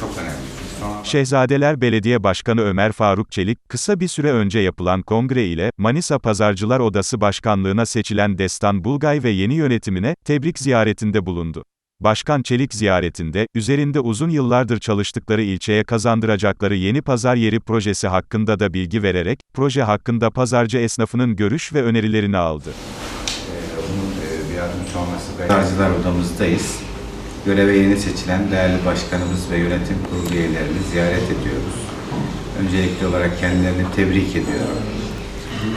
çok önemli. Şehzadeler Belediye Başkanı Ömer Faruk Çelik, kısa bir süre önce yapılan kongre ile Manisa Pazarcılar Odası Başkanlığına seçilen Destan Bulgay ve yeni yönetimine tebrik ziyaretinde bulundu. Başkan Çelik ziyaretinde, üzerinde uzun yıllardır çalıştıkları ilçeye kazandıracakları yeni pazar yeri projesi hakkında da bilgi vererek, proje hakkında pazarcı esnafının görüş ve önerilerini aldı. e, bunun e, bir adım sonrası da Pazarcılar odamızdayız. Göreve yeni seçilen değerli başkanımız ve yönetim kurulu üyelerini ziyaret ediyoruz. Öncelikli olarak kendilerini tebrik ediyorum.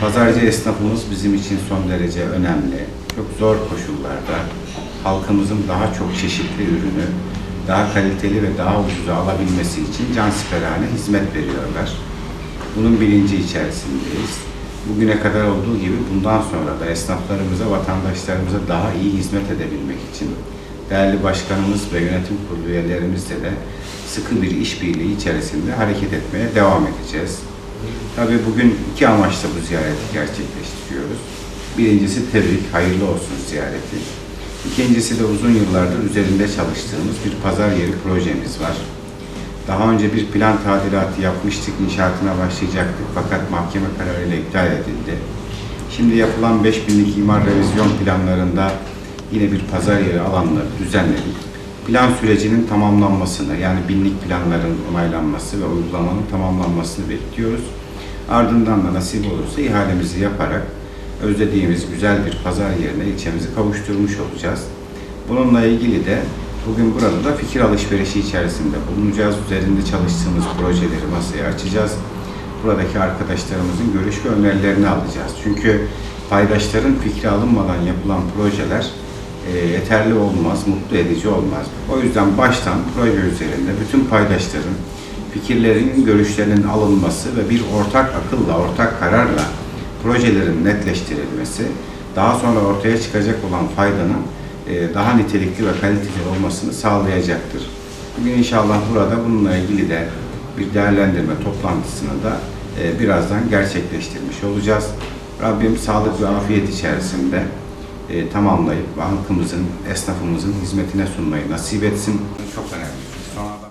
Pazarcı esnafımız bizim için son derece önemli. Çok zor koşullarda halkımızın daha çok çeşitli ürünü daha kaliteli ve daha ucuza alabilmesi için cansiperane hizmet veriyorlar. Bunun bilinci içerisindeyiz. Bugüne kadar olduğu gibi bundan sonra da esnaflarımıza, vatandaşlarımıza daha iyi hizmet edebilmek için değerli başkanımız ve yönetim kurulu üyelerimizle de sıkı bir işbirliği içerisinde hareket etmeye devam edeceğiz. Tabii bugün iki amaçla bu ziyareti gerçekleştiriyoruz. Birincisi tebrik, hayırlı olsun ziyareti. İkincisi de uzun yıllardır üzerinde çalıştığımız bir pazar yeri projemiz var. Daha önce bir plan tadilatı yapmıştık, inşaatına başlayacaktık fakat mahkeme kararıyla iptal edildi. Şimdi yapılan 5000'lik imar revizyon planlarında yine bir pazar yeri alanları düzenledik. Plan sürecinin tamamlanmasını yani binlik planların onaylanması ve uygulamanın tamamlanmasını bekliyoruz. Ardından da nasip olursa ihalemizi yaparak özlediğimiz güzel bir pazar yerine ilçemizi kavuşturmuş olacağız. Bununla ilgili de bugün burada da fikir alışverişi içerisinde bulunacağız. Üzerinde çalıştığımız projeleri masaya açacağız. Buradaki arkadaşlarımızın görüş ve önerilerini alacağız. Çünkü paydaşların fikri alınmadan yapılan projeler e, yeterli olmaz, mutlu edici olmaz. O yüzden baştan proje üzerinde bütün paydaşların fikirlerin, görüşlerinin alınması ve bir ortak akılla, ortak kararla projelerin netleştirilmesi, daha sonra ortaya çıkacak olan faydanın e, daha nitelikli ve kaliteli olmasını sağlayacaktır. Bugün inşallah burada bununla ilgili de bir değerlendirme toplantısını da e, birazdan gerçekleştirmiş olacağız. Rabbim sağlık ve afiyet içerisinde e, tamamlayıp halkımızın, esnafımızın hizmetine sunmayı nasip etsin. Çok önemli. Sonra